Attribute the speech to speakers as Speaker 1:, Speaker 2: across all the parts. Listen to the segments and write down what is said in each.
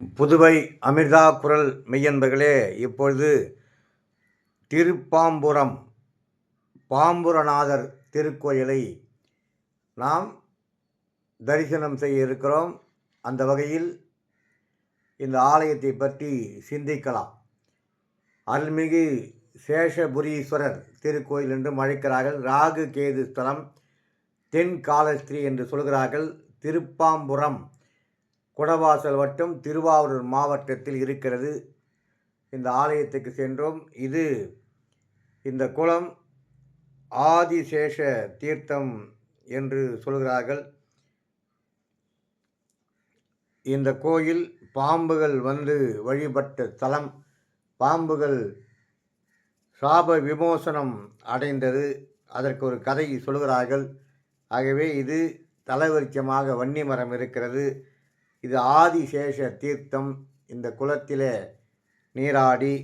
Speaker 1: புதுவை அமிர்தா குரல் மெய்யன்பர்களே இப்பொழுது திருப்பாம்புரம் பாம்புரநாதர் திருக்கோயிலை நாம் தரிசனம் செய்ய இருக்கிறோம். அந்த வகையில் இந்த ஆலயத்தை பற்றி சிந்திக்கலாம். அருள்மிகு சேஷபுரீஸ்வரர் திருக்கோயில் என்றும் அழைக்கிறார்கள். ராகு கேது ஸ்தலம் தென் காலஸ்திரி என்று சொல்கிறார்கள். திருப்பாம்புரம் குடவாசல் வட்டம் திருவாரூர் மாவட்டத்தில் இருக்கிறது. இந்த ஆலயத்துக்கு சென்றோம். இது இந்த குளம் ஆதிசேஷ தீர்த்தம் என்று சொல்கிறார்கள். இந்த கோயில் பாம்புகள் வந்து வழிபட்ட தலம். பாம்புகள் சாப விமோசனம் அடைந்தது. அதற்கு ஒரு கதை சொல்கிறார்கள். ஆகவே இது தலைவரிச்சமாக வன்னி மரம் இருக்கிறது. இது ஆதிசேஷ தீர்த்தம். இந்த குளத்திலே நீராடி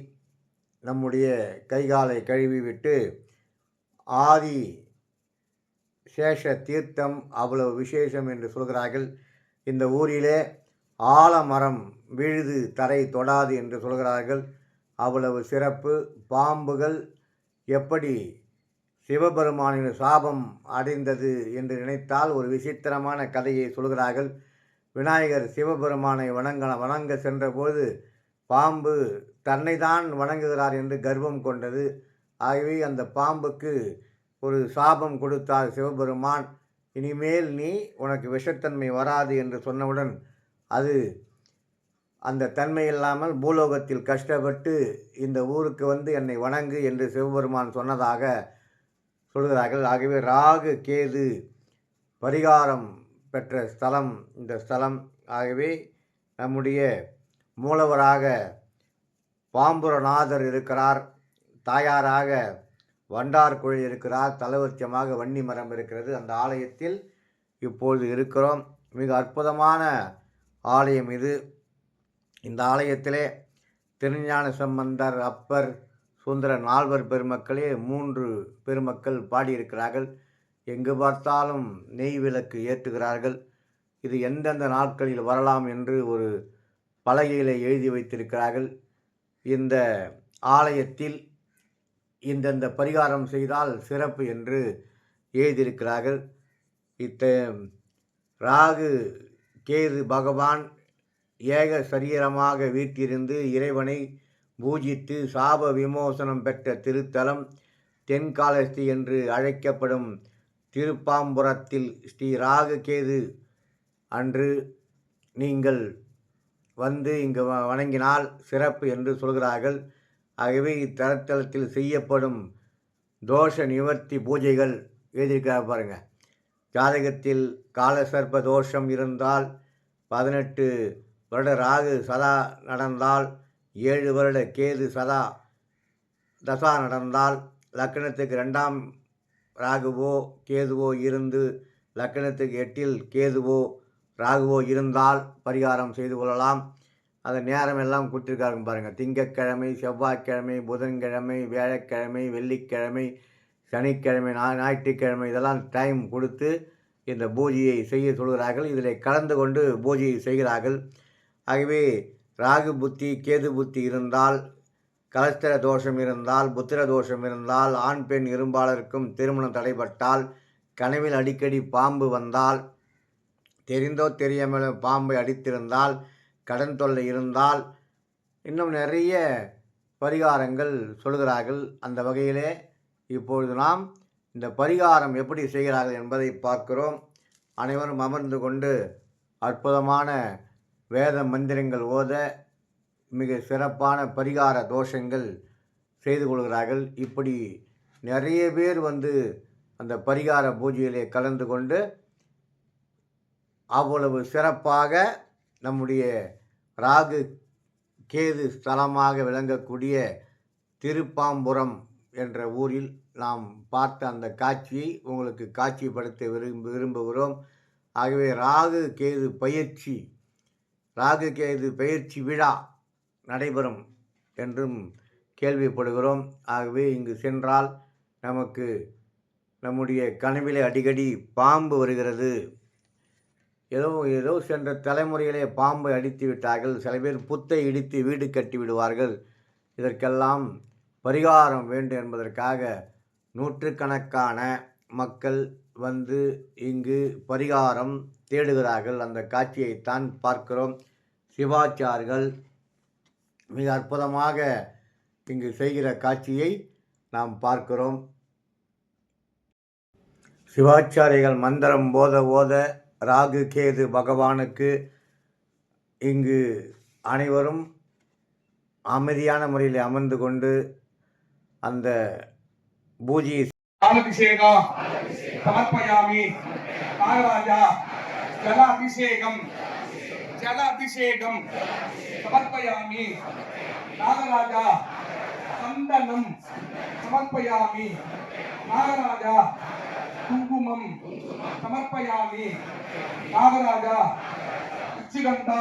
Speaker 1: நம்முடைய கைகாலை கழுவி விட்டு ஆதி சேஷ தீர்த்தம் அவ்வளவு விசேஷம் என்று சொல்கிறார்கள். இந்த ஊரிலே ஆலமரம் விழுது தரை தொடாது என்று சொல்கிறார்கள். அவ்வளவு சிறப்பு. பாம்புகள் எப்படி சிவபெருமானின் சாபம் அடைந்தது என்று நினைத்தால் ஒரு விசித்திரமான கதையை சொல்கிறார்கள். விநாயகர் சிவபெருமானை வணங்க வணங்க சென்றபோது பாம்பு தன்னை தான் வணங்குகிறார் என்று கர்வம் கொண்டது. ஆகவே அந்த பாம்புக்கு ஒரு சாபம் கொடுத்தார் சிவபெருமான். இனிமேல் நீ உனக்கு விஷத்தன்மை வராது என்று சொன்னவுடன் அது அந்த தன்மை இல்லாமல் பூலோகத்தில் கஷ்டப்பட்டு இந்த ஊருக்கு வந்து என்னை வணங்கு என்று சிவபெருமான் சொன்னதாக சொல்கிறார்கள். ஆகவே ராகு கேது பரிகாரம் பெற்ற ஸ்தலம் இந்த ஸ்தலம். ஆகவே நம்முடைய மூலவராக பாம்புரநாதர் இருக்கிறார். தாயாராக வண்டார்குழி இருக்கிறார். தலைவச்சமாக வன்னி மரம் இருக்கிறது. அந்த ஆலயத்தில் இப்பொழுது இருக்கிறோம். மிக அற்புதமான ஆலயம் இது. இந்த ஆலயத்திலே திருஞான சம்பந்தர் அப்பர் சுந்தர நால்வர் பெருமக்களே மூன்று பெருமக்கள் பாடியிருக்கிறார்கள். எங்கு பார்த்தாலும் நெய் விளக்கு ஏற்றுகிறார்கள். இது எந்தெந்த நாட்களில் வரலாம் என்று ஒரு பலகையில் எழுதி வைத்திருக்கிறார்கள். இந்த ஆலயத்தில் இந்தந்த பரிகாரம் செய்தால் சிறப்பு என்று எழுதியிருக்கிறார்கள். இத்த ராகு கேது பகவான் ஏக சரீரமாக வீட்டிருந்து இறைவனை பூஜித்து சாப விமோசனம் பெற்ற திருத்தலம் தென்காலஸ்தி என்று அழைக்கப்படும் திருப்பாம்புரத்தில் ஸ்ரீ ராகு கேது அன்று நீங்கள் வந்து இங்கு வ- வணங்கினால் சிறப்பு என்று சொல்கிறார்கள். ஆகவே இத்தலத்தலத்தில் செய்யப்படும் தோஷ நிவர்த்தி பூஜைகள் எழுதியிருக்கிறார் பாருங்கள் ஜாதகத்தில் காலசர்ப்ப தோஷம் இருந்தால் பதினெட்டு வருட ராகு சதா நடந்தால் ஏழு வருட கேது சதா தசா நடந்தால் லக்கணத்துக்கு ரெண்டாம் ராகுவோ கேதுவோ இருந்து லக்கணத்துக்கு எட்டில் கேதுவோ ராகுவோ இருந்தால் பரிகாரம் செய்து கொள்ளலாம். அந்த நேரம் எல்லாம் கொடுத்துருக்காருங்க பாருங்கள் திங்கட்கிழமை செவ்வாய்க்கிழமை புதன்கிழமை வியாழக்கிழமை வெள்ளிக்கிழமை சனிக்கிழமை ஞா ஞாயிற்றுக்கிழமை இதெல்லாம் டைம் கொடுத்து இந்த பூஜையை செய்ய சொல்கிறார்கள். இதில் கலந்து கொண்டு பூஜையை செய்கிறார்கள். ஆகவே ராகு புத்தி கேது புத்தி இருந்தால் கலஸ்திர தோஷம் இருந்தால் புத்திர தோஷம் இருந்தால் ஆண் பெண் இரும்பாளருக்கும் திருமணம் தடைபட்டால் கனவில் அடிக்கடி பாம்பு வந்தால் தெரிந்தோ தெரியாமல் பாம்பை அடித்திருந்தால் கடன் தொல்லை இருந்தால் இன்னும் நிறைய பரிகாரங்கள் சொல்கிறார்கள். அந்த வகையிலே இப்பொழுது நாம் இந்த பரிகாரம் எப்படி செய்கிறார்கள் என்பதை பார்க்கிறோம். அனைவரும் அமர்ந்து கொண்டு அற்புதமான வேத மந்திரங்கள் ஓத மிக சிறப்பான பரிகார தோஷங்கள் செய்து கொள்கிறார்கள். இப்படி நிறைய பேர் வந்து அந்த பரிகார பூஜையிலே கலந்து கொண்டு அவ்வளவு சிறப்பாக நம்முடைய ராகு கேது ஸ்தலமாக விளங்கக்கூடிய திருப்பாம்புரம் என்ற ஊரில் நாம் பார்த்த அந்த காட்சியை உங்களுக்கு காட்சிப்படுத்த விரும்ப விரும்புகிறோம். ஆகவே ராகு கேது பயிற்சி ராகு கேது பயிற்சி விழா நடைபெறும் என்றும் கேள்விப்படுகிறோம். ஆகவே இங்கு சென்றால் நமக்கு நம்முடைய கனவிலே அடிக்கடி பாம்பு வருகிறது. ஏதோ ஏதோ சென்ற தலைமுறையிலே பாம்பை அடித்து விட்டார்கள். சில பேர் புத்தை இடித்து வீடு கட்டி விடுவார்கள். இதற்கெல்லாம் பரிகாரம் வேண்டும் என்பதற்காக நூற்றுக்கணக்கான மக்கள் வந்து இங்கு பரிகாரம் தேடுகிறார்கள். அந்த காட்சியைத்தான் பார்க்கிறோம். சிவாச்சார்கள் மிக அற்புதமாக இங்கு செய்கிற காட்சியை நாம் பார்க்கிறோம். சிவாச்சாரிகள் மந்திரம் போத ஓத ராகு கேது பகவானுக்கு இங்கு அனைவரும் அமைதியான முறையில் அமர்ந்து கொண்டு அந்த பூஜையை
Speaker 2: சமர்ப்பயாமி ஜலாபிஷேகம் ஜல அபிஷேகம் சமர்ப்பயாமி. நாகராஜா சந்தனம். சமர்ப்பயாமி. நாகராஜா குங்குமம். சமர்ப்பயாமி. நாகராஜா உச்சிகந்தா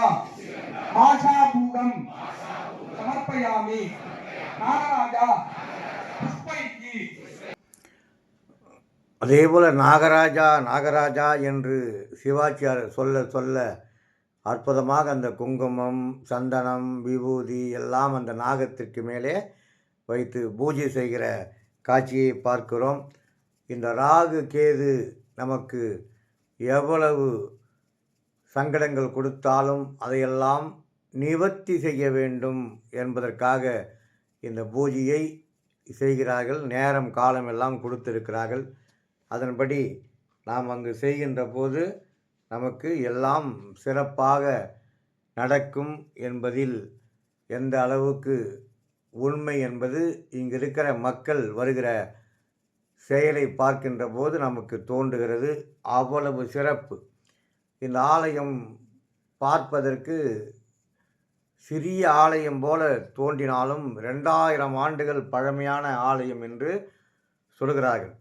Speaker 2: பாஷாபூடம் சமர்ப்பயாமி. நாகராஜா புஷ்பைக்கு
Speaker 1: அதேபோல் நாகராஜா நாகராஜா என்று சிவாச்சியார் சொல்ல சொல்ல அற்புதமாக அந்த குங்குமம் சந்தனம் விபூதி எல்லாம் அந்த நாகத்திற்கு மேலே வைத்து பூஜை செய்கிற காட்சியை பார்க்கிறோம். இந்த ராகு கேது நமக்கு எவ்வளவு சங்கடங்கள் கொடுத்தாலும் அதையெல்லாம் நிவர்த்தி செய்ய வேண்டும் என்பதற்காக இந்த பூஜையை செய்கிறார்கள். நேரம் காலம் எல்லாம் கொடுத்திருக்கிறார்கள். அதன்படி நாம் அங்கு செய்கின்ற போது நமக்கு எல்லாம் சிறப்பாக நடக்கும் என்பதில் எந்த அளவுக்கு உண்மை என்பது இங்கு இருக்கிற மக்கள் வருகிற செயலை பார்க்கின்ற போது நமக்கு தோன்றுகிறது. அவ்வளவு சிறப்பு. இந்த ஆலயம் பார்ப்பதற்கு சிறிய ஆலயம் போல தோன்றினாலும் ரெண்டாயிரம் ஆண்டுகள் பழமையான ஆலயம் என்று சொல்கிறார்கள்.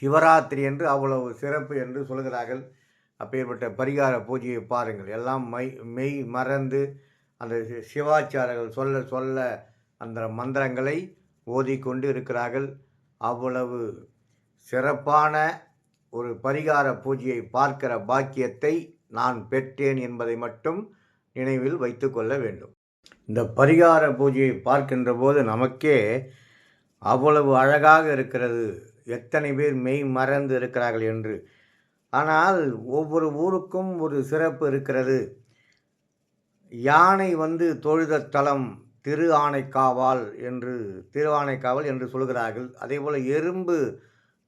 Speaker 1: சிவராத்திரி என்று அவ்வளவு சிறப்பு என்று சொல்கிறார்கள். அப்பேற்பட்ட பரிகார பூஜையை பாருங்கள். எல்லாம் மை மெய் மறந்து அந்த சி- சிவாச்சாரர்கள் சொல்ல சொல்ல அந்த மந்திரங்களை ஓதிக்கொண்டு இருக்கிறார்கள். அவ்வளவு சிறப்பான ஒரு பரிகார பூஜையை பார்க்கிற பாக்கியத்தை நான் பெற்றேன் என்பதை மட்டும் நினைவில் வைத்துக்கொள்ள வேண்டும். இந்த பரிகார பூஜையை பார்க்கின்ற போது நமக்கே அவ்வளவு அழகாக இருக்கிறது. எத்தனை பேர் மெய் மறந்து இருக்கிறார்கள் என்று. ஆனால் ஒவ்வொரு ஊருக்கும் ஒரு சிறப்பு இருக்கிறது. யானை வந்து தொழுத தலம் திரு ஆனைக்காவால் என்று திரு ஆனைக்காவல் என்று சொல்கிறார்கள். அதேபோல் எறும்பு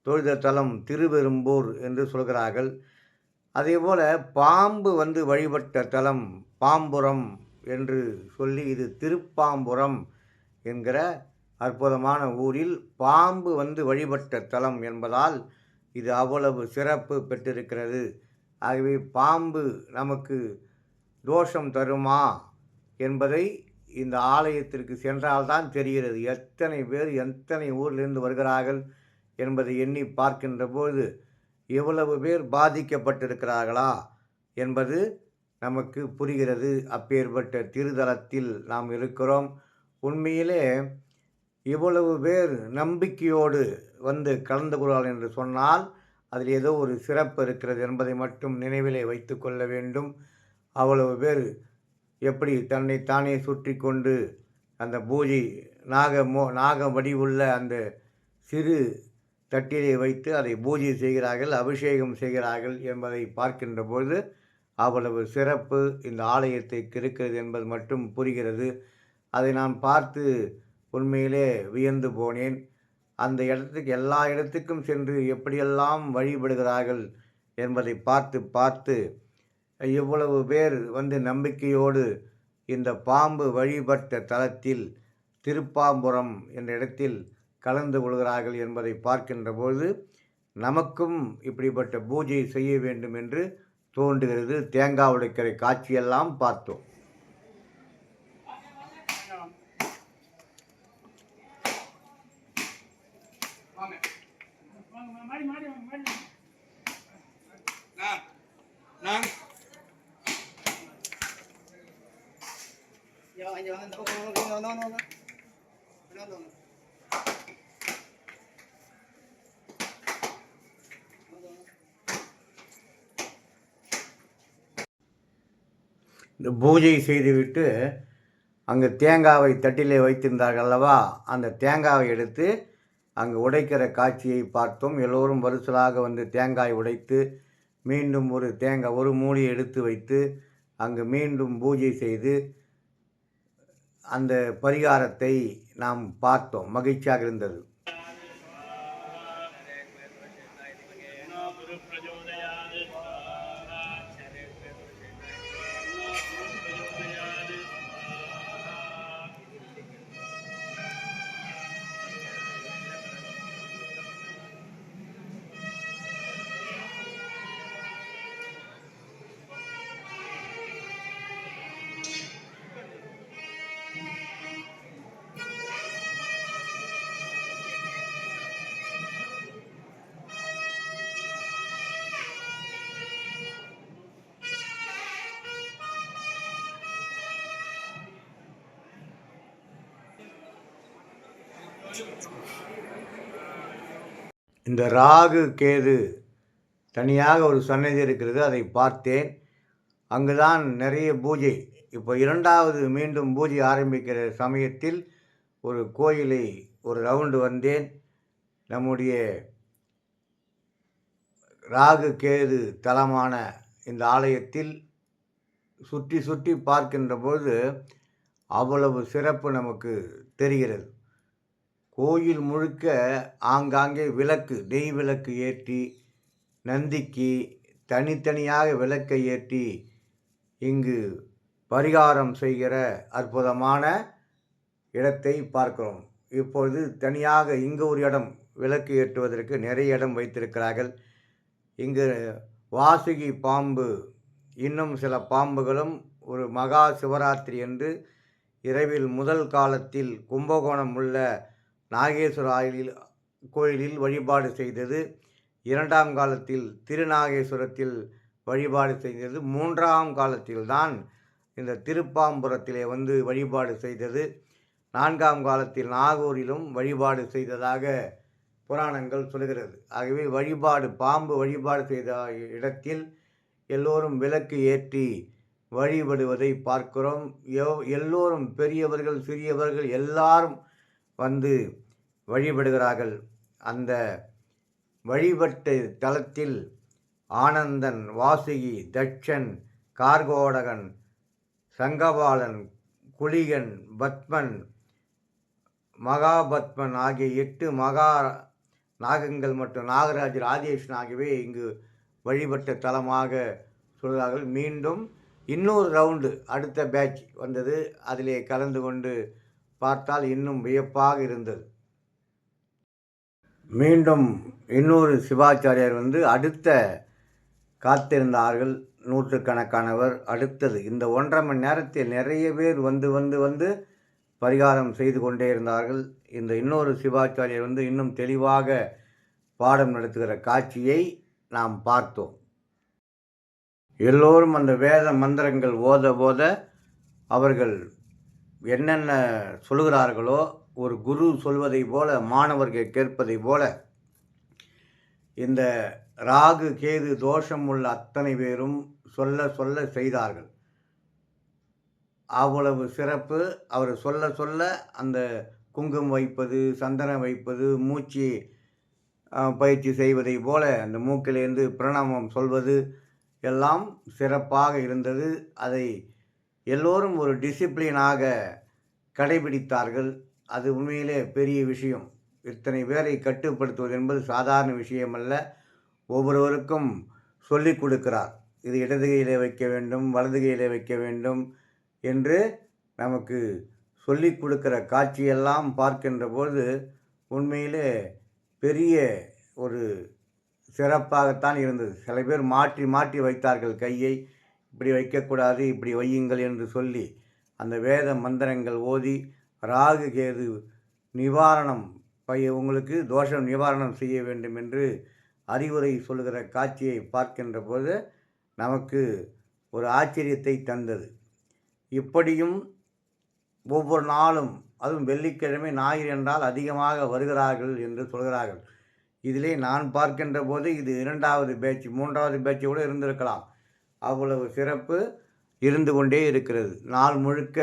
Speaker 1: தொழுத தலம் திருவெரும்பூர் என்று சொல்கிறார்கள். அதேபோல் பாம்பு வந்து வழிபட்ட தலம் பாம்புரம் என்று சொல்லி இது திருப்பாம்புரம் என்கிற அற்புதமான ஊரில் பாம்பு வந்து வழிபட்ட தலம் என்பதால் இது அவ்வளவு சிறப்பு பெற்றிருக்கிறது. ஆகவே பாம்பு நமக்கு தோஷம் தருமா என்பதை இந்த ஆலயத்திற்கு சென்றால்தான் தெரிகிறது. எத்தனை பேர் எத்தனை ஊரிலிருந்து வருகிறார்கள் என்பதை எண்ணி பார்க்கின்ற போது எவ்வளவு பேர் பாதிக்கப்பட்டிருக்கிறார்களா என்பது நமக்கு புரிகிறது. அப்பேற்பட்ட திருதலத்தில் நாம் இருக்கிறோம். உண்மையிலே இவ்வளவு பேர் நம்பிக்கையோடு வந்து கலந்து கொள்வாள் என்று சொன்னால் அதில் ஏதோ ஒரு சிறப்பு இருக்கிறது என்பதை மட்டும் நினைவிலே வைத்து கொள்ள வேண்டும். அவ்வளவு பேர் எப்படி தன்னை தானே சுற்றி கொண்டு அந்த பூஜை நாக மோ நாக வடிவுள்ள அந்த சிறு தட்டிலே வைத்து அதை பூஜை செய்கிறார்கள் அபிஷேகம் செய்கிறார்கள் என்பதை பார்க்கின்ற பொழுது அவ்வளவு சிறப்பு இந்த ஆலயத்தை இருக்கிறது என்பது மட்டும் புரிகிறது. அதை நான் பார்த்து உண்மையிலே வியந்து போனேன். அந்த இடத்துக்கு எல்லா இடத்துக்கும் சென்று எப்படியெல்லாம் வழிபடுகிறார்கள் என்பதை பார்த்து பார்த்து இவ்வளவு பேர் வந்து நம்பிக்கையோடு இந்த பாம்பு வழிபட்ட தலத்தில் திருப்பாம்புரம் என்ற இடத்தில் கலந்து கொள்கிறார்கள் என்பதை பார்க்கின்ற பொழுது நமக்கும் இப்படிப்பட்ட பூஜை செய்ய வேண்டும் என்று தோன்றுகிறது. தேங்காய் உடைக்கிற காட்சியெல்லாம் பார்த்தோம்.
Speaker 3: இந்த
Speaker 1: பூஜை செய்துவிட்டு அங்கு தேங்காவை தட்டிலே வைத்திருந்தார்கள் அல்லவா? அந்த தேங்காவை எடுத்து அங்கு உடைக்கிற காட்சியை பார்த்தோம். எல்லோரும் வரிசலாக வந்து தேங்காய் உடைத்து மீண்டும் ஒரு தேங்காய் ஒரு மூடி எடுத்து வைத்து அங்கு மீண்டும் பூஜை செய்து அந்த பரிகாரத்தை நாம் பார்த்தோம். மகிழ்ச்சியாக இருந்தது. இந்த ராகு கேது தனியாக ஒரு சன்னதி இருக்கிறது அதை பார்த்தேன். அங்குதான் நிறைய பூஜை. இப்போ இரண்டாவது மீண்டும் பூஜை ஆரம்பிக்கிற சமயத்தில் ஒரு கோயிலை ஒரு ரவுண்டு வந்தேன். நம்முடைய ராகு கேது தலமான இந்த ஆலயத்தில் சுற்றி சுற்றி பார்க்கின்ற பொழுது அவ்வளவு சிறப்பு நமக்கு தெரிகிறது. கோயில் முழுக்க ஆங்காங்கே விளக்கு நெய் விளக்கு ஏற்றி நந்திக்கு தனித்தனியாக விளக்கை ஏற்றி இங்கு பரிகாரம் செய்கிற அற்புதமான இடத்தை பார்க்கிறோம். இப்பொழுது தனியாக இங்கு ஒரு இடம் விளக்கு ஏற்றுவதற்கு நிறைய இடம் வைத்திருக்கிறார்கள். இங்கு வாசுகி பாம்பு இன்னும் சில பாம்புகளும் ஒரு மகா சிவராத்திரி என்று இரவில் முதல் காலத்தில் கும்பகோணம் உள்ள நாகேஸ்வர ஆயிலில் கோயிலில் வழிபாடு செய்தது. இரண்டாம் காலத்தில் திருநாகேஸ்வரத்தில் வழிபாடு செய்தது. மூன்றாம் காலத்தில் தான் இந்த திருப்பாம்புரத்திலே வந்து வழிபாடு செய்தது. நான்காம் காலத்தில் நாகூரிலும் வழிபாடு செய்ததாக புராணங்கள் சொல்கிறது. ஆகவே வழிபாடு பாம்பு வழிபாடு செய்த இடத்தில் எல்லோரும் விளக்கு ஏற்றி வழிபடுவதை பார்க்கிறோம். எவ் எல்லோரும் பெரியவர்கள் சிறியவர்கள் எல்லாரும் வந்து வழிபடுகிறார்கள். அந்த வழிபட்ட தலத்தில் ஆனந்தன் வாசுகி தட்சன் கார்கோடகன் சங்கபாலன் குளிகன் பத்மன் மகாபத்மன் ஆகிய எட்டு மகா நாகங்கள் மற்றும் நாகராஜர் ஆதியேஷன் ஆகியவை இங்கு வழிபட்ட தலமாக சொல்கிறார்கள். மீண்டும் இன்னொரு ரவுண்டு அடுத்த பேட்ச் வந்தது. அதிலே கலந்து கொண்டு பார்த்தால் இன்னும் வியப்பாக இருந்தது. மீண்டும் இன்னொரு சிவாச்சாரியார் வந்து அடுத்த காத்திருந்தார்கள். நூற்றுக்கணக்கானவர் அடுத்தது. இந்த ஒன்றரை மணி நேரத்தில் நிறைய பேர் வந்து வந்து வந்து பரிகாரம் செய்து கொண்டே இருந்தார்கள். இந்த இன்னொரு சிவாச்சாரியர் வந்து இன்னும் தெளிவாக பாடம் நடத்துகிற காட்சியை நாம் பார்த்தோம். எல்லோரும் அந்த வேத மந்திரங்கள் ஓத ஓத அவர்கள் என்னென்ன சொல்கிறார்களோ ஒரு குரு சொல்வதை போல மாணவர்கள் கேட்பதை போல இந்த ராகு கேது தோஷம் உள்ள அத்தனை பேரும் சொல்ல சொல்ல செய்தார்கள். அவ்வளவு சிறப்பு. அவர் சொல்ல சொல்ல அந்த குங்குமம் வைப்பது சந்தனம் வைப்பது மூச்சு பயிற்சி செய்வதை போல அந்த மூக்கிலேருந்து பிரணாமம் சொல்வது எல்லாம் சிறப்பாக இருந்தது. அதை எல்லோரும் ஒரு டிசிப்ளினாக கடைபிடித்தார்கள். அது உண்மையிலே பெரிய விஷயம். இத்தனை பேரை கட்டுப்படுத்துவது என்பது சாதாரண விஷயமல்ல. ஒவ்வொருவருக்கும் சொல்லிக் கொடுக்கிறார். இது இடது கையிலே வைக்க வேண்டும் வலது கையிலே வைக்க வேண்டும் என்று நமக்கு சொல்லிக் கொடுக்கிற காட்சியெல்லாம் பார்க்கின்ற போது உண்மையிலே பெரிய ஒரு சிறப்பாகத்தான் இருந்தது. சில பேர் மாற்றி மாற்றி வைத்தார்கள் கையை. இப்படி வைக்கக்கூடாது இப்படி வையுங்கள் என்று சொல்லி அந்த வேத மந்திரங்கள் ஓதி ராகு கேது நிவாரணம் பைய உங்களுக்கு தோஷம் நிவாரணம் செய்ய வேண்டும் என்று அறிவுரை சொல்கிற காட்சியை பார்க்கின்ற போது நமக்கு ஒரு ஆச்சரியத்தை தந்தது. இப்படியும் ஒவ்வொரு நாளும் அதுவும் வெள்ளிக்கிழமை ஞாயிறு என்றால் அதிகமாக வருகிறார்கள் என்று சொல்கிறார்கள். இதிலே நான் பார்க்கின்ற போது இது இரண்டாவது பேட்ச் மூன்றாவது பேட்ச் கூட இருந்திருக்கலாம். அவ்வளவு சிறப்பு இருந்து கொண்டே இருக்கிறது. நாள் முழுக்க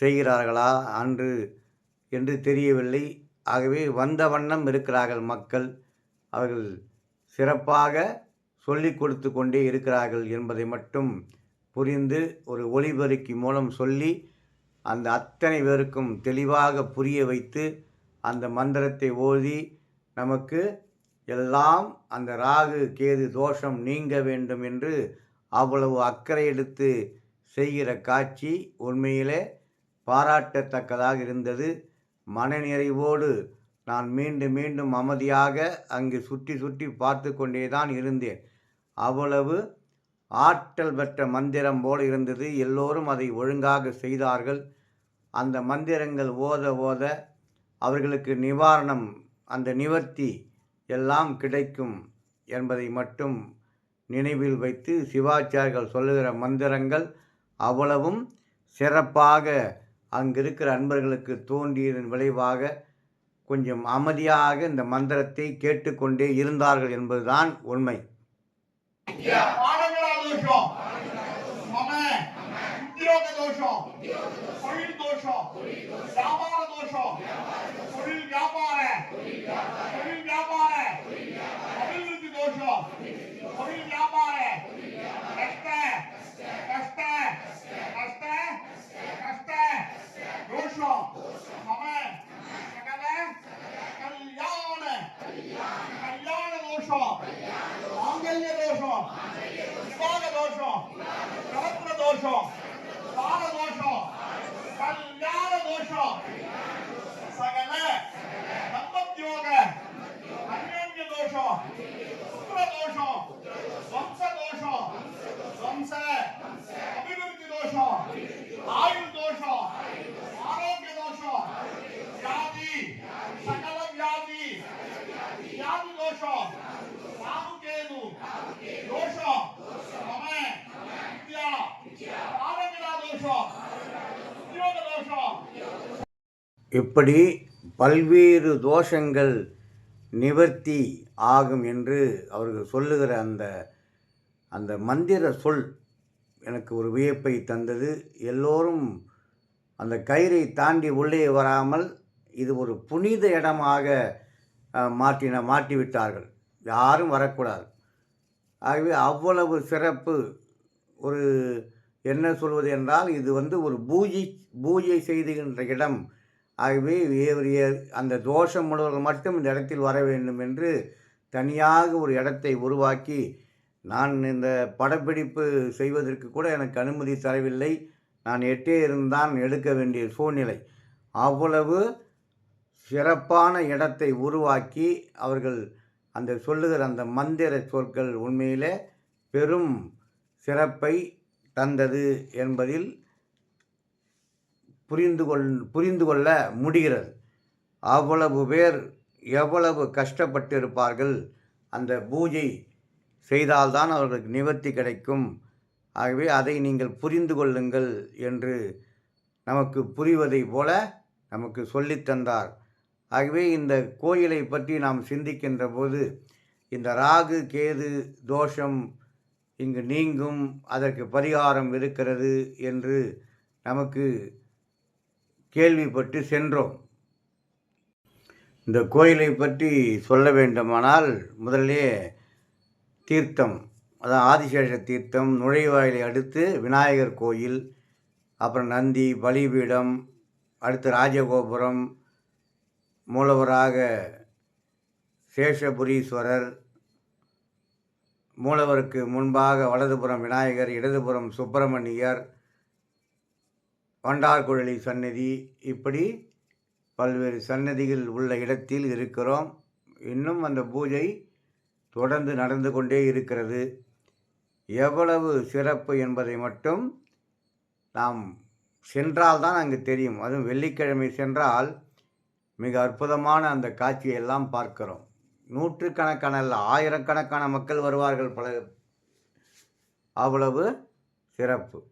Speaker 1: செய்கிறார்களா அன்று என்று தெரியவில்லை. ஆகவே வந்த வண்ணம் இருக்கிறார்கள் மக்கள். அவர்கள் சிறப்பாக சொல்லிக் கொடுத்து கொண்டே இருக்கிறார்கள் என்பதை மட்டும் புரிந்து ஒரு ஒளிபெருக்கி மூலம் சொல்லி அந்த அத்தனை பேருக்கும் தெளிவாக புரிய வைத்து அந்த மந்திரத்தை ஓதி நமக்கு எல்லாம் அந்த ராகு கேது தோஷம் நீங்க வேண்டும் என்று அவ்வளவு அக்கறை எடுத்து செய்கிற காட்சி உண்மையிலே பாராட்டத்தக்கதாக இருந்தது. மனநிறைவோடு நான் மீண்டும் மீண்டும் அமைதியாக அங்கு சுற்றி சுற்றி பார்த்து கொண்டே தான் இருந்தேன். அவ்வளவு ஆற்றல் பெற்ற மந்திரம் போல இருந்தது. எல்லோரும் அதை ஒழுங்காக செய்தார்கள். அந்த மந்திரங்கள் ஓத ஓத அவர்களுக்கு நிவாரணம் அந்த நிவர்த்தி எல்லாம் கிடைக்கும் என்பதை மட்டும் நினைவில் வைத்து சிவாச்சாரியர்கள் சொல்லுகிற மந்திரங்கள் அவ்வளவும் சிறப்பாக அங்கிருக்கிற அன்பர்களுக்கு தோன்றியதன் விளைவாக கொஞ்சம் அமைதியாக இந்த மந்திரத்தை கேட்டுக்கொண்டே இருந்தார்கள் என்பதுதான் உண்மை. இப்படி பல்வேறு தோஷங்கள் நிவர்த்தி ஆகும் என்று அவர்கள் சொல்லுகிற அந்த அந்த மந்திர சொல் எனக்கு ஒரு வியப்பை தந்தது. எல்லோரும் அந்த கயிறை தாண்டி உள்ளே வராமல் இது ஒரு புனித இடமாக மாற்றின மாட்டிவிட்டார்கள் யாரும் வரக்கூடாது. ஆகவே அவ்வளவு சிறப்பு. ஒரு என்ன சொல்வது என்றால் இது வந்து ஒரு பூஜை பூஜை செய்துகின்ற இடம். ஆகவே வேறு அந்த தோஷம் உள்ளவர்கள் மட்டும் இந்த இடத்தில் வர வேண்டும் என்று தனியாக ஒரு இடத்தை உருவாக்கி நான் இந்த படப்பிடிப்பு செய்வதற்கு கூட எனக்கு அனுமதி தரவில்லை. நான் எட்டே இருந்தான் எடுக்க வேண்டிய சூழ்நிலை. அவ்வளவு சிறப்பான இடத்தை உருவாக்கி அவர்கள் அந்த சொல்லுகிற அந்த மந்திர சொற்கள் உண்மையிலே பெரும் சிறப்பை தந்தது என்பதில் புரிந்து கொள் புரிந்து கொள்ள முடிகிறது. அவ்வளவு பேர் எவ்வளவு கஷ்டப்பட்டிருப்பார்கள். அந்த பூஜை செய்தால்தான் அவர்களுக்கு நிவர்த்தி கிடைக்கும். ஆகவே அதை நீங்கள் புரிந்து கொள்ளுங்கள் என்று நமக்கு புரிவதை போல நமக்கு சொல்லித்தந்தார் ஆகவே இந்த கோயிலை பற்றி நாம் சிந்திக்கின்ற போது இந்த ராகு கேது தோஷம் இங்கு நீங்கும் அதற்கு பரிகாரம் இருக்கிறது என்று நமக்கு கேள்விப்பட்டு சென்றோம். இந்த கோயிலை பற்றி சொல்ல வேண்டுமானால் முதலே தீர்த்தம் அதான் ஆதிசேஷ தீர்த்தம் நுழைவாயிலை அடுத்து விநாயகர் கோயில் அப்புறம் நந்தி பலிபீடம் அடுத்து ராஜகோபுரம் மூலவராக சேஷபுரீஸ்வரர் மூலவருக்கு முன்பாக வலதுபுறம் விநாயகர் இடதுபுறம் சுப்பிரமணியர் பண்டார்குழலி சன்னதி இப்படி பல்வேறு சன்னதிகள் உள்ள இடத்தில் இருக்கிறோம். இன்னும் அந்த பூஜை தொடர்ந்து நடந்து கொண்டே இருக்கிறது. எவ்வளவு சிறப்பு என்பதை மட்டும் நாம் சென்றால்தான் அங்கு தெரியும். அதுவும் வெள்ளிக்கிழமை சென்றால் மிக அற்புதமான அந்த காட்சியெல்லாம் பார்க்கிறோம். நூற்றுக்கணக்கான அல்ல ஆயிரக்கணக்கான மக்கள் வருவார்கள் பல. அவ்வளவு சிறப்பு.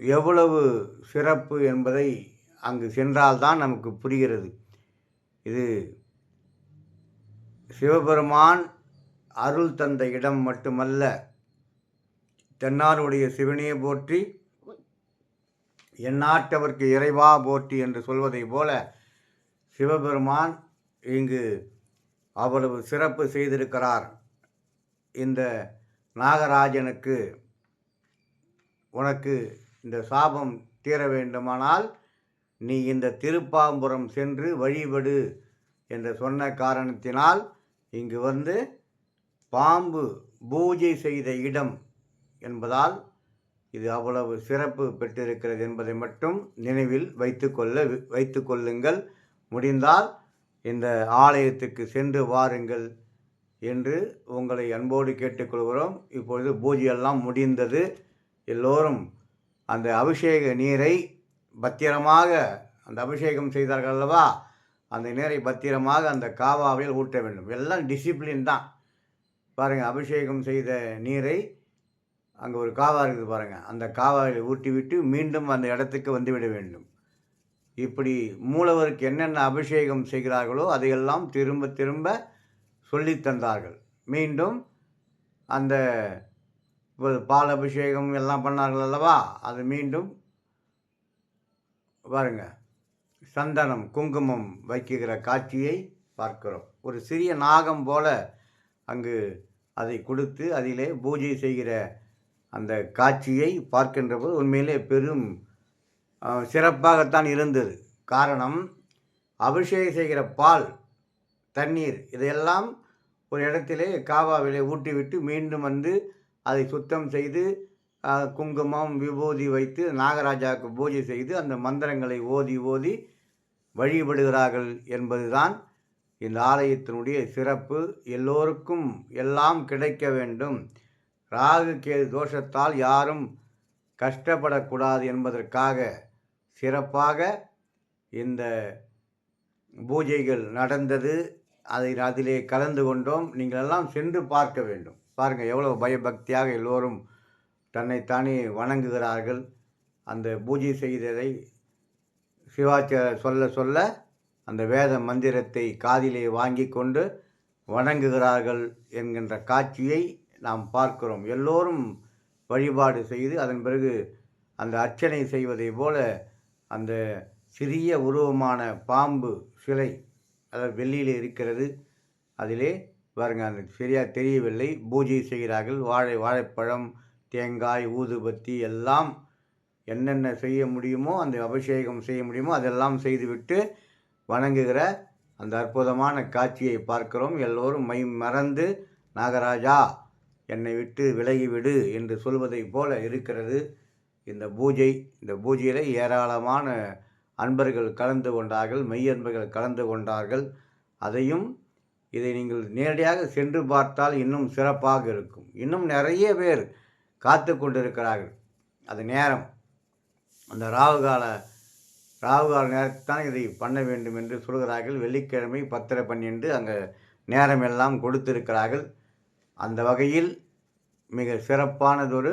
Speaker 1: எவ்வளவு சிறப்பு என்பதை அங்கு சென்றால்தான் நமக்கு புரிகிறது. இது சிவபெருமான் அருள் தந்த இடம் மட்டுமல்ல தென்னாருடைய சிவனையே போற்றி எந்நாட்டவர்க்கு இறைவா போற்றி என்று சொல்வதைப் போல சிவபெருமான் இங்கு அவ்வளவு சிறப்பு செய்திருக்கிறார். இந்த நாகராஜனுக்கு உனக்கு இந்த சாபம் தீர வேண்டுமானால் நீ இந்த திருப்பாம்புரம் சென்று வழிபடு என்று சொன்ன காரணத்தினால் இங்கு வந்து பாம்பு பூஜை செய்த இடம் என்பதால் இது அவ்வளவு சிறப்பு பெற்றிருக்கிறது என்பதை மட்டும் நினைவில் வைத்துக்கொள்ள வைத்து கொள்ளுங்கள். முடிந்தால் இந்த ஆலயத்துக்கு சென்று வாருங்கள் என்று உங்களை அன்போடு கேட்டுக்கொள்கிறோம். இப்பொழுது பூஜையெல்லாம் முடிந்தது. எல்லோரும் அந்த அபிஷேக நீரை பத்திரமாக அந்த அபிஷேகம் செய்தார்கள் அல்லவா? அந்த நீரை பத்திரமாக அந்த காவாவில் ஊற்ற வேண்டும். எல்லாம் டிசிப்ளின் தான். பாருங்கள் அபிஷேகம் செய்த நீரை அங்கே ஒரு காவா இருக்குது பாருங்கள் அந்த காவாவில் ஊட்டிவிட்டு மீண்டும் அந்த இடத்துக்கு வந்துவிட வேண்டும். இப்படி மூலவருக்கு என்னென்ன அபிஷேகம் செய்கிறார்களோ அதையெல்லாம் திரும்ப திரும்ப சொல்லி தந்தார்கள். மீண்டும் அந்த பால் அபிஷேகம் எல்லாம் பண்ணார்கள் அல்லவா? அது மீண்டும் பாருங்க. சந்தனம் குங்குமம் வைக்குகிற காட்சியை பார்க்கிறோம். ஒரு சிறிய நாகம் போல அங்கு அதை கொடுத்து அதிலே பூஜை செய்கிற அந்த காட்சியை பார்க்கின்ற போது உண்மையிலே பெரும் சிறப்பாகத்தான் இருந்தது. காரணம் அபிஷேகம் செய்கிற பால் தண்ணீர் இதையெல்லாம் ஒரு இடத்திலே காவாவிலே ஊட்டிவிட்டு மீண்டும் வந்து அதை சுத்தம் செய்து குங்குமம் விபூதி வைத்து நாகராஜாவுக்கு பூஜை செய்து அந்த மந்திரங்களை ஓதி ஓதி வழிபடுகிறார்கள் என்பதுதான் இந்த ஆலயத்தினுடைய சிறப்பு. எல்லோருக்கும் எல்லாம் கிடைக்க வேண்டும். ராகு கேது தோஷத்தால் யாரும் கஷ்டப்படக்கூடாது என்பதற்காக சிறப்பாக இந்த பூஜைகள் நடந்தது. அதை அதிலே கலந்து கொண்டோம். நீங்களெல்லாம் சென்று பார்க்க வேண்டும். பாருங்கள் எவ்வளோ பயபக்தியாக எல்லோரும் தன்னைத்தானே வணங்குகிறார்கள். அந்த பூஜை செய்ததை சிவாச்சாரியர் சொல்ல சொல்ல அந்த வேத மந்திரத்தை காதிலே வாங்கி கொண்டு வணங்குகிறார்கள் என்கின்ற காட்சியை நாம் பார்க்கிறோம். எல்லோரும் வழிபாடு செய்து அதன் பிறகு அந்த அர்ச்சனை செய்வதைப் போல அந்த சிறிய உருவமான பாம்பு சிலை அதாவது வெள்ளியில் இருக்கிறது அதிலே பாருங்க அந்த சரியாக தெரியவில்லை. பூஜை செய்கிறார்கள். வாழை வாழைப்பழம் தேங்காய் ஊதுபத்தி எல்லாம் என்னென்ன செய்ய முடியுமோ அந்த அபிஷேகம் செய்ய முடியுமோ அதெல்லாம் செய்துவிட்டு வணங்குகிற அந்த அற்புதமான காட்சியை பார்க்கிறோம். எல்லோரும் மை மறந்து நாகராஜா என்னை விட்டு விலகிவிடு என்று சொல்வதைப் போல இருக்கிறது இந்த பூஜை. இந்த பூஜையில் ஏராளமான அன்பர்கள் கலந்து கொண்டார்கள் மெய்யன்பர்கள் கலந்து கொண்டார்கள். அதையும் இதை நீங்கள் நேரடியாக சென்று பார்த்தால் இன்னும் சிறப்பாக இருக்கும். இன்னும் நிறைய பேர் காத்து கொண்டிருக்கிறார்கள். அது நேரம். அந்த ராகுகால ராகுகால நேரத்தான் இதை பண்ண வேண்டும் என்று சொல்கிறார்கள். வெள்ளிக்கிழமை பத்திரை பன்னெண்டு அங்கே நேரம் எல்லாம் கொடுத்திருக்கிறார்கள். அந்த வகையில் மிக சிறப்பானதொரு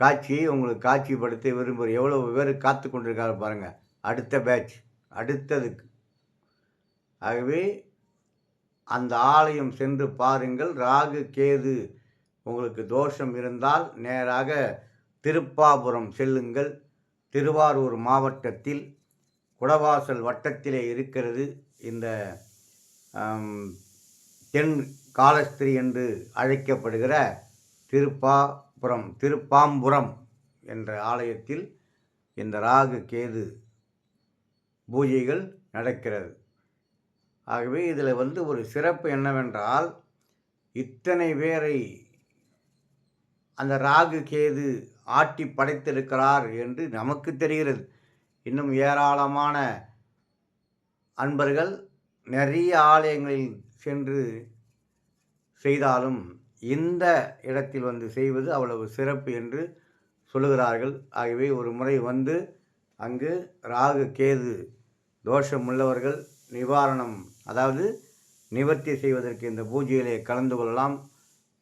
Speaker 1: காட்சியை உங்களுக்கு காட்சிப்படுத்த விரும்புகிறேன். எவ்வளோ பேர் காத்து கொண்டிருக்காரு பாருங்கள் அடுத்த பேட்ச் அடுத்ததுக்கு. ஆகவே அந்த ஆலயம் சென்று பாருங்கள். ராகு கேது உங்களுக்கு தோஷம் இருந்தால் நேராக திருப்பாபுரம் செல்லுங்கள். திருவாரூர் மாவட்டத்தில் குடவாசல் வட்டத்திலே இருக்கிறது. இந்த தென் காலஸ்திரி என்று அழைக்கப்படுகிற திருப்பாபுரம் திருப்பாம்புரம் என்ற ஆலயத்தில் இந்த ராகு கேது பூஜைகள் நடக்கிறது. ஆகவே இதில் வந்து ஒரு சிறப்பு என்னவென்றால் இத்தனை பேரை அந்த ராகு கேது ஆட்டி படைத்திருக்கிறார் என்று நமக்கு தெரிகிறது. இன்னும் ஏராளமான அன்பர்கள் நிறைய ஆலயங்களில் சென்று செய்தாலும் இந்த இடத்தில் வந்து செய்வது அவ்வளவு சிறப்பு என்று சொல்லுகிறார்கள். ஆகவே ஒரு முறை வந்து அங்கு ராகு கேது தோஷம் உள்ளவர்கள் நிவாரணம் அதாவது நிவர்த்தி செய்வதற்கு இந்த பூஜையிலே கலந்து கொள்ளலாம்.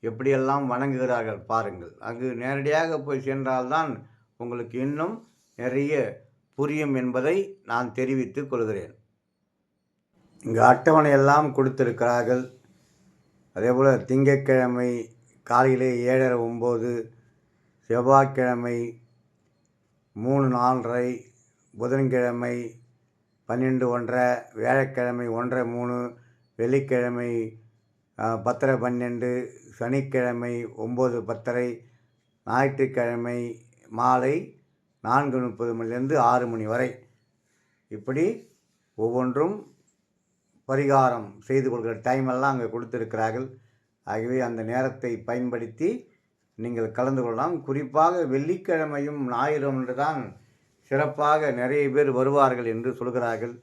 Speaker 1: எப்படியெல்லாம் வணங்குகிறார்கள் பாருங்கள். அங்கு நேரடியாக போய் சென்றால்தான் உங்களுக்கு இன்னும் நிறைய புரியும் என்பதை நான் தெரிவித்துக் கொள்கிறேன். இங்கு அட்டவணை எல்லாம் கொடுத்திருக்கிறார்கள். அதே போல் திங்கட்கிழமை காலையிலே ஏழரை ஒம்பது செவ்வாய்க்கிழமை மூணு நாலரை புதன்கிழமை பன்னெண்டு ஒன்றரை வியாழக்கிழமை ஒன்றரை மூணு வெள்ளிக்கிழமை பத்தரை பன்னெண்டு சனிக்கிழமை ஒம்பது பத்தரை ஞாயிற்றுக்கிழமை மாலை நான்கு முப்பது மணிலேருந்து ஆறு மணி வரை. இப்படி ஒவ்வொன்றும் பரிகாரம் செய்து கொள்கிற டைம் எல்லாம் அங்கே கொடுத்துருக்கிறார்கள். ஆகவே அந்த நேரத்தை பயன்படுத்தி நீங்கள் கலந்து கொள்ளலாம். குறிப்பாக வெள்ளிக்கிழமையும் ஞாயிறும் என்று தான் சிறப்பாக நிறைய பேர் வருவார்கள் என்று சொல்கிறார்கள்.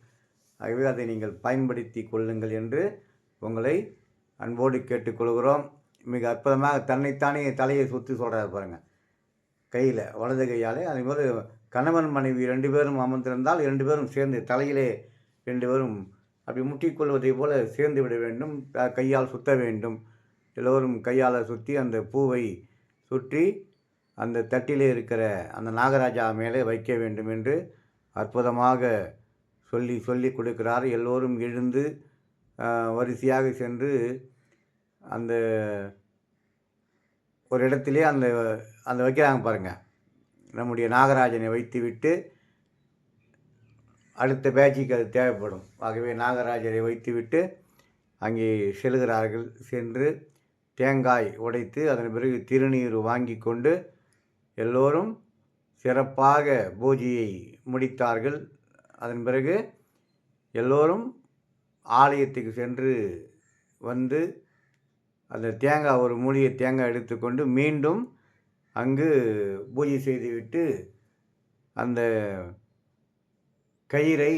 Speaker 1: ஆகவே அதை நீங்கள் பயன்படுத்தி கொள்ளுங்கள் என்று உங்களை அன்போடு கேட்டுக்கொள்கிறோம். மிக அற்புதமாக தன்னைத்தானே தலையை சுற்றி சொல்கிறார் பாருங்கள் கையில் வலது கையாலே அதேபோல் கணவன் மனைவி ரெண்டு பேரும் அமர்ந்திருந்தால் இரண்டு பேரும் சேர்ந்து தலையிலே ரெண்டு பேரும் அப்படி முட்டிக்கொள்வதை போல சேர்ந்து விட வேண்டும். கையால் சுத்த வேண்டும். எல்லோரும் கையால் சுற்றி அந்த பூவை சுற்றி அந்த தட்டிலே இருக்கிற அந்த நாகராஜா மேலே வைக்க வேண்டும் என்று அற்புதமாக சொல்லி சொல்லி கொடுக்கிறார். எல்லோரும் எழுந்து வரிசையாக சென்று அந்த ஒரு இடத்திலே அந்த அந்த வைக்கிறாங்க பாருங்கள் நம்முடைய நாகராஜனை வைத்துவிட்டு அடுத்த பேட்சுக்கு அது தேவைப்படும். ஆகவே நாகராஜரை வைத்துவிட்டு அங்கே செல்கிறார்கள். சென்று தேங்காய் உடைத்து அதன் பிறகு திருநீர் வாங்கி கொண்டு எல்லோரும் சிறப்பாக பூஜையை முடித்தார்கள். அதன் பிறகு எல்லோரும் ஆலயத்துக்கு சென்று வந்து அந்த தேங்காய் ஒரு மூலிகை தேங்காய் எடுத்துக்கொண்டு மீண்டும் அங்கு பூஜை செய்துவிட்டு அந்த கயிறை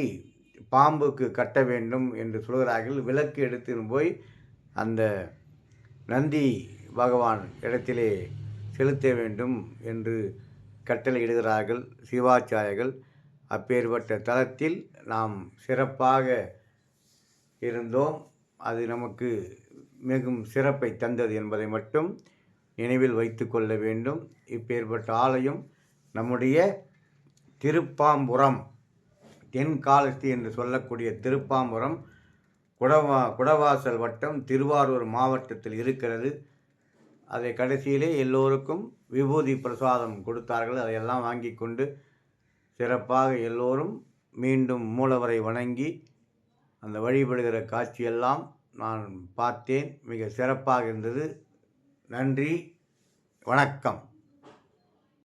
Speaker 1: பாம்புக்கு கட்ட வேண்டும் என்று சொல்கிறார்கள். விளக்கு எடுத்துன்னு போய் அந்த நந்தி பகவான் இடத்திலே செலுத்த வேண்டும் என்று கட்டளையிடுகிறார்கள் சிவாச்சாரியர்கள். அப்பேற்பட்ட தலத்தில் நாம் சிறப்பாக இருந்தோம். அது நமக்கு மிகவும் சிறப்பை தந்தது என்பதை மட்டும் நினைவில் வைத்து கொள்ள வேண்டும். இப்பேற்பட்ட ஆலயம் நம்முடைய திருப்பாம்புரம் தென்காலத்து என்று சொல்லக்கூடிய திருப்பாம்புரம் குடவா குடவாசல் வட்டம் திருவாரூர் மாவட்டத்தில் இருக்கிறது. அதை கடைசியிலே எல்லோருக்கும் விபூதி பிரசாதம் கொடுத்தார்கள். அதையெல்லாம் வாங்கி கொண்டு சிறப்பாக எல்லோரும் மீண்டும் மூலவரை வணங்கி அந்த வழிபடுகிற காட்சியெல்லாம் நான் பார்த்தேன். மிக சிறப்பாக இருந்தது. நன்றி. வணக்கம்.